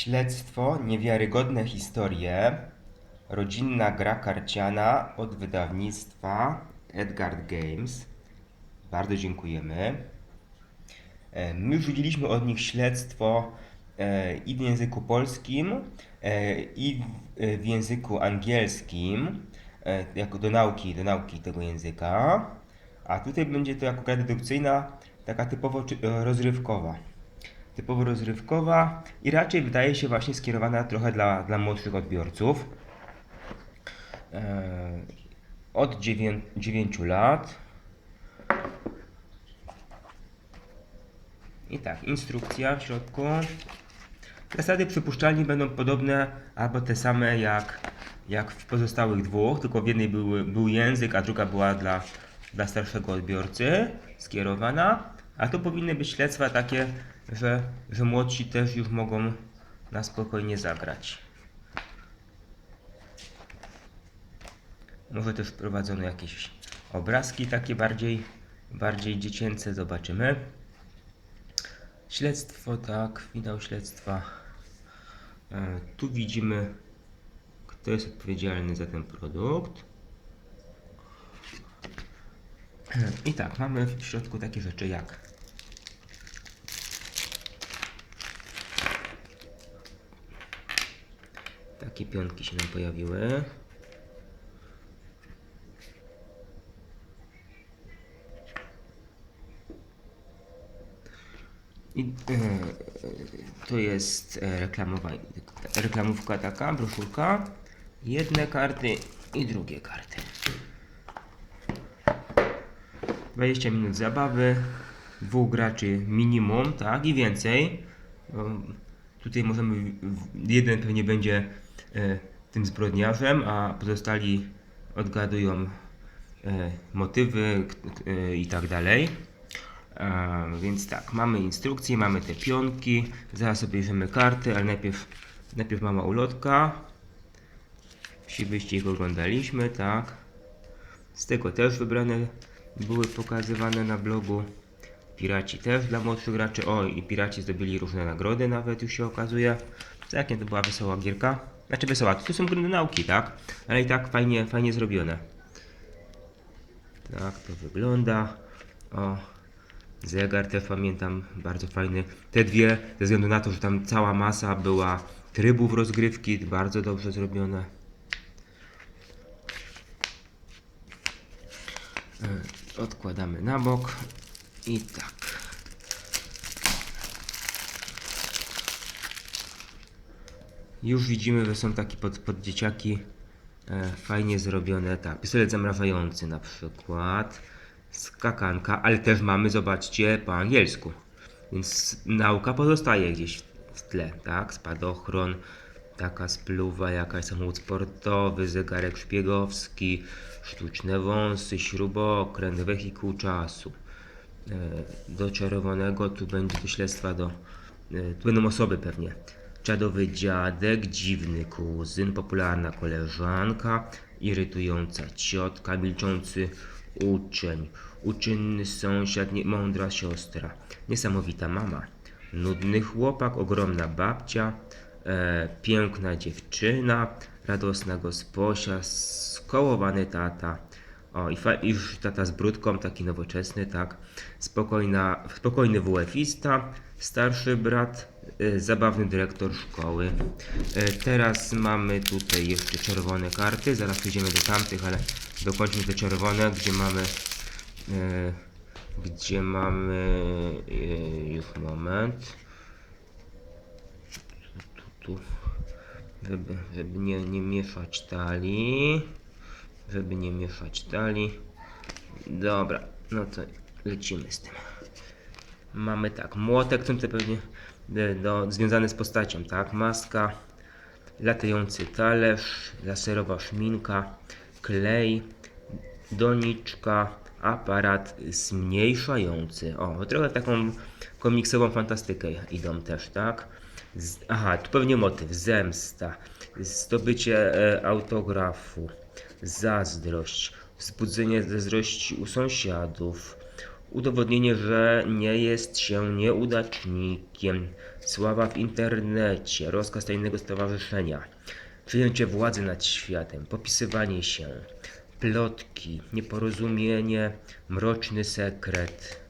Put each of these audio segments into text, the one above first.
Śledztwo, niewiarygodne historie, rodzinna gra karciana od wydawnictwa Edgard Games. Bardzo dziękujemy. E, My już widzieliśmy od nich śledztwo e, i w języku polskim, e, i w, języku angielskim, jako do nauki, do nauki tego języka. A tutaj będzie to jako gra dedukcyjna, taka typowo rozrywkowa. Typowo rozrywkowa i raczej wydaje się właśnie skierowana trochę dla, dla młodszych odbiorców. E, od 9, 9 lat. I tak, instrukcja w środku. Zasady przypuszczalnie będą podobne albo te same jak, jak w pozostałych dwóch, tylko w jednej był, był język, a druga była dla, dla starszego odbiorcy skierowana. A tu powinny być śledztwa takie, że, że młodsi też już mogą na spokojnie zagrać. Może też wprowadzono jakieś obrazki takie bardziej, bardziej dziecięce, zobaczymy. Śledztwo, tak, finał śledztwa. E, tu widzimy, kto jest odpowiedzialny za ten produkt. E, I tak, mamy w środku takie rzeczy jak takie pionki się nam pojawiły. I e, to jest e, reklamówka taka, broszurka. Jedne karty i drugie karty. 20 minut zabawy, dwóch graczy minimum, tak i więcej. Tutaj możemy, jeden pewnie będzie tym zbrodniarzem, a pozostali odgadują e, motywy e, i tak dalej. Więc tak, mamy instrukcję, mamy te pionki, zaraz sobie bierzemy karty, ale najpierw, najpierw mała ulotka. Wsi wyścig oglądaliśmy, tak. Z tego też wybrane były pokazywane na blogu. Piraci też dla młodszych graczy. O, i piraci zdobyli różne nagrody nawet już się okazuje. Całkiem to była wesoła gierka. Znaczy wesoła, to są do nauki, tak? Ale i tak fajnie, fajnie zrobione. Tak to wygląda. O, zegar też pamiętam, bardzo fajny. Te dwie, ze względu na to, że tam cała masa była trybów rozgrywki, bardzo dobrze zrobione. E, Odkładamy na bok i tak. Już widzimy, że są takie pod, pod dzieciaki e, fajnie zrobione. Tak, pistolet zamrażający na przykład. Skakanka, ale też mamy, zobaczcie, po angielsku. Więc nauka pozostaje gdzieś w tle, tak? Spadochron, taka spluwa, jakaś samochód sportowy, zegarek szpiegowski, sztuczne wąsy, śrubokręt, wehikuł czasu. E, Do czerwonego tu będzie do śledztwa do. e, Tu będą osoby pewnie. Czadowy dziadek, dziwny kuzyn, popularna koleżanka, irytująca ciotka, milczący uczeń, uczynny sąsiad, mądra siostra, niesamowita mama, nudny chłopak, ogromna babcia, e, piękna dziewczyna, radosna gosposia, skołowany tata, o, i, już tata z brudką, taki nowoczesny, tak. Spokojna, spokojny WF-ista, starszy brat, zabawny dyrektor szkoły. Y, teraz mamy tutaj jeszcze czerwone karty, zaraz przejdziemy do tamtych, ale dokończmy te czerwone, gdzie mamy y, gdzie mamy y, już moment tu, tu. Żeby, żeby nie, nie mieszać talii żeby nie mieszać talii. Dobra, no to lecimy z tym. Mamy tak, młotek, ten pewnie e, do, związany z postacią, tak? Maska, latający talerz, laserowa szminka, klej, doniczka, aparat zmniejszający. O, trochę taką komiksową fantastykę idą też, tak? Z, aha, tu pewnie motyw, zemsta, zdobycie e, autografu, zazdrość, wzbudzenie zazdrości u sąsiadów, Udowodnienie, że nie jest się nieudacznikiem. Sława w internecie. Rozkaz tajnego stowarzyszenia. Przyjęcie władzy nad światem. Popisywanie się. Plotki. Nieporozumienie. Mroczny sekret.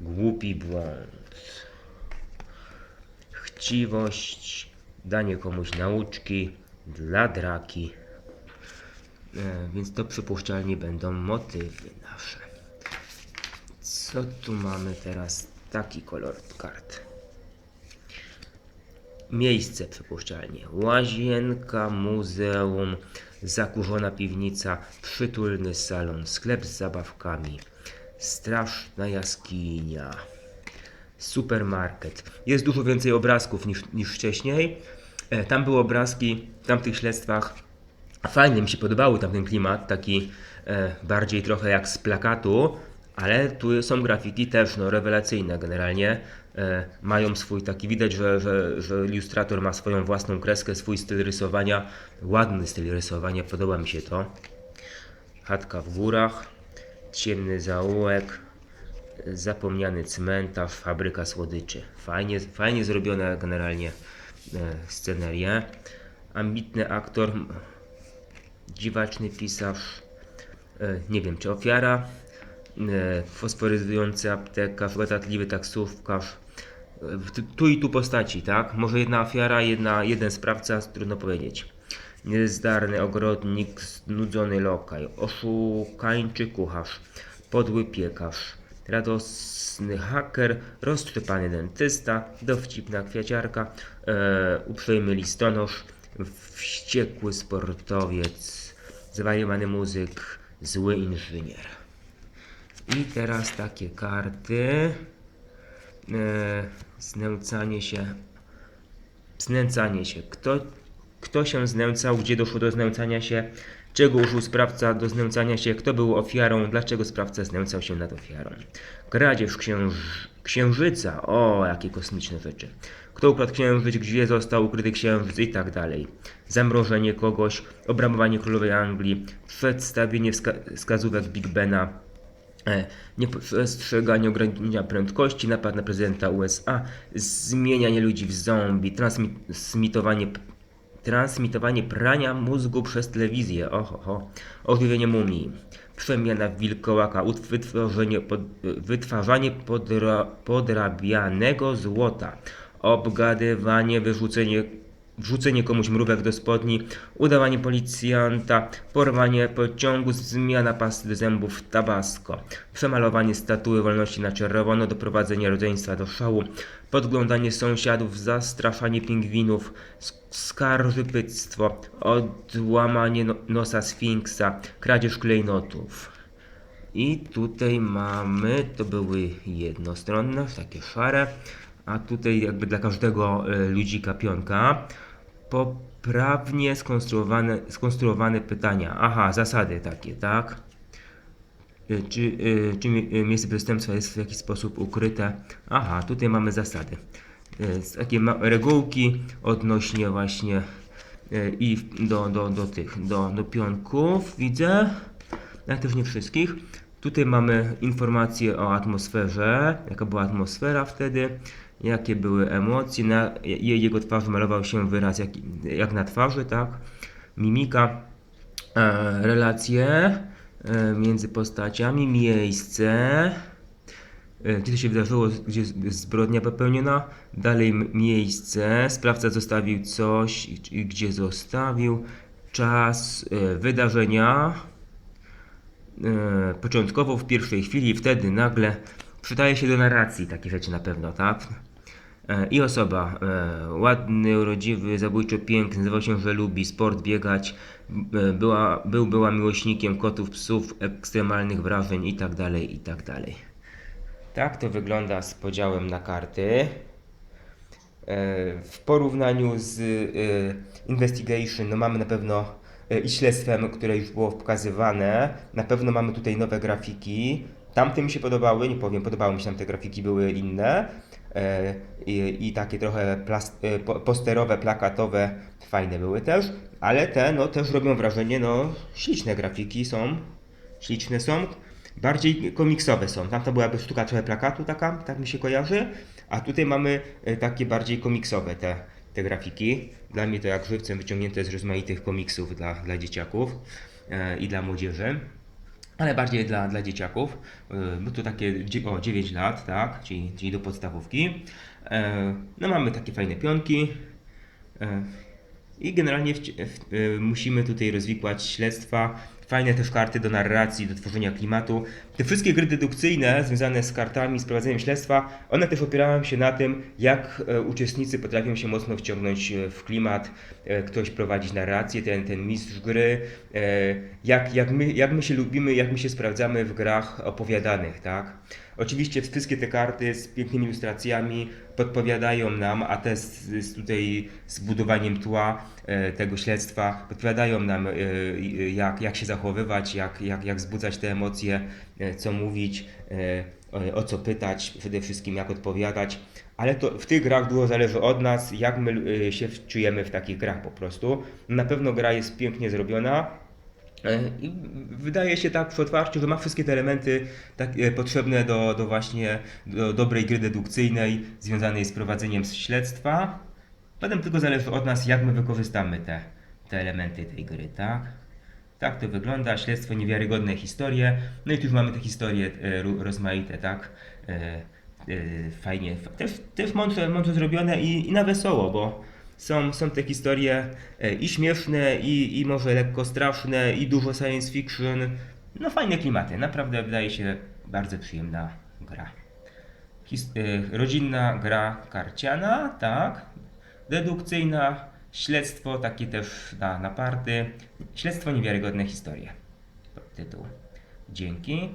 Głupi błąd. Chciwość. Danie komuś nauczki. Dla draki. E, więc to przypuszczalnie będą motywy nasze. Co tu mamy teraz? Taki kolor kart. Miejsce przypuszczalnie. Łazienka, muzeum, zakurzona piwnica, przytulny salon, sklep z zabawkami, straszna jaskinia, supermarket. Jest dużo więcej obrazków niż, niż wcześniej. E, Tam były obrazki w tamtych śledztwach. Fajny mi się podobały tamten klimat, taki e, bardziej trochę jak z plakatu, ale tu są grafiki też no, rewelacyjne generalnie. E, mają swój taki, widać, że, że, że ilustrator ma swoją własną kreskę, swój styl rysowania. Ładny styl rysowania, podoba mi się to. Chatka w górach, ciemny zaułek, zapomniany cmentarz, fabryka słodyczy. Fajnie, fajnie zrobione generalnie e, scenerie. Ambitny aktor, dziwaczny pisarz, e, nie wiem czy ofiara, fosforyzujący aptekarz, gadatliwy taksówkarz. E, tu- i tu postaci, tak? Może jedna ofiara, jedna, jeden sprawca, trudno powiedzieć. Niezdarny ogrodnik, znudzony lokaj, oszukańczy kucharz, podły piekarz, radosny haker, roztrzepany dentysta, dowcipna kwiaciarka, e, uprzejmy listonosz, wściekły sportowiec, zwariowany muzyk, zły inżynier. I teraz takie karty. E, znęcanie się. Znęcanie się. Kto, kto się znęcał? Gdzie doszło do znęcania się? Czego użył sprawca do znęcania się? Kto był ofiarą? Dlaczego sprawca znęcał się nad ofiarą? Kradzież księż... księżyca. O, jakie kosmiczne rzeczy. Kto ukradł księżyc? Gdzie został ukryty księżyc? I tak dalej. Zamrożenie kogoś, obrabowanie królowej Anglii, przedstawienie wska- wskazówek Big Bena, Nieprzestrzeganie ograniczenia prędkości, napad na prezydenta USA, zmienianie ludzi w zombie, transmitowanie, transmitowanie prania mózgu przez telewizję, oho, ożywienie mumii, przemiana wilkołaka, wytworzenie, pod, wytwarzanie podra, podrabianego złota, obgadywanie, wyrzucenie wrzucenie komuś mrówek do spodni, udawanie policjanta, porwanie pociągu, zmiana pasty do zębów Tabasco, przemalowanie statuły wolności na czerwono, doprowadzenie rodzeństwa do szału, podglądanie sąsiadów, zastraszanie pingwinów, sk- skarżypyctwo, odłamanie no- nosa sfinksa, kradzież klejnotów. I tutaj mamy, to były jednostronne, takie szare, a tutaj jakby dla każdego e, ludzika pionka. Poprawnie skonstruowane, skonstruowane pytania. Aha, zasady takie, tak? E, Czy, e, czy e, miejsce przestępstwa jest w jakiś sposób ukryte? Aha, tutaj mamy zasady. Takie regułki odnośnie właśnie i do, do, do tych, do, do pionków widzę, ale też nie wszystkich. Tutaj mamy informacje o atmosferze, jaka była atmosfera wtedy, jakie były emocje, na je- jego twarzy malował się wyraz jak, jak na twarzy, tak? Mimika, e, relacje e, między postaciami, miejsce, e, gdzie to się wydarzyło, gdzie zbrodnia popełniona, dalej miejsce, sprawca zostawił coś, i- i gdzie zostawił, czas, e, wydarzenia, e, początkowo w pierwszej chwili, wtedy nagle przydaje się do narracji takie rzeczy na pewno, tak? E, I osoba, e, ładny, urodziwy, zabójczo piękny, nazywał się, że lubi sport, biegać, e, była, był, była miłośnikiem kotów, psów, ekstremalnych wrażeń i tak dalej, i tak. Tak to wygląda z podziałem na karty. W porównaniu z Investigation, no mamy na pewno i śledztwem, które już było pokazywane, na pewno mamy tutaj nowe grafiki. Tamte mi się podobały, nie powiem, podobały mi się tamte grafiki, były inne. E, I, i takie trochę plas, e, po- posterowe, plakatowe, fajne były też, ale te no też robią wrażenie, no śliczne grafiki są, śliczne są. bardziej komiksowe są. Tam to byłaby sztuka trochę plakatu taka, tak mi się kojarzy, a tutaj mamy e, takie bardziej komiksowe te, te grafiki. Dla mnie to jak żywcem wyciągnięte z rozmaitych komiksów dla, dla dzieciaków i dla młodzieży. Ale bardziej dla, dla dzieciaków, e, bo to takie o 9 lat, tak, czyli, czyli do podstawówki. E, No mamy takie fajne pionki, E, I generalnie w, w, y, musimy tutaj rozwikłać śledztwa. Fajne też karty do narracji, do tworzenia klimatu. Te wszystkie gry dedukcyjne związane z kartami, z prowadzeniem śledztwa, one też opierają się na tym, jak e, uczestnicy potrafią się mocno wciągnąć e, w klimat, e, ktoś prowadzić narrację, ten, ten mistrz gry, jak, jak, my, jak my się lubimy, jak my się sprawdzamy w grach opowiadanych, tak? Oczywiście wszystkie te karty z pięknymi ilustracjami podpowiadają nam, a te z, tutaj z budowaniem tła e, tego śledztwa podpowiadają nam, e, jak, jak się zachowywać, jak, jak, jak wzbudzać te emocje, e, co mówić, o, co pytać, przede wszystkim jak odpowiadać. Ale to w tych grach dużo zależy od nas, jak my się czujemy w takich grach po prostu. Na pewno gra jest pięknie zrobiona, I wydaje się tak przy otwarciu, że ma wszystkie te elementy tak, e, potrzebne do, do właśnie do dobrej gry dedukcyjnej związanej z prowadzeniem śledztwa. Potem tylko zależy od nas, jak my wykorzystamy te, te elementy tej gry, tak? Tak to wygląda, śledztwo, niewiarygodne historie. No i tu już mamy te historie e, rozmaite, tak? E, e, fajnie, też, też mądrze, mądrze zrobione i, i na wesoło, bo są, są te historie e, i śmieszne, i, i może lekko straszne, i dużo science fiction. No fajne klimaty, naprawdę wydaje się bardzo przyjemna gra. His, e, rodzinna gra karciana, tak. Dedukcyjna, śledztwo takie też na, na party. Śledztwo niewiarygodne historie. Tytuł. Dzięki.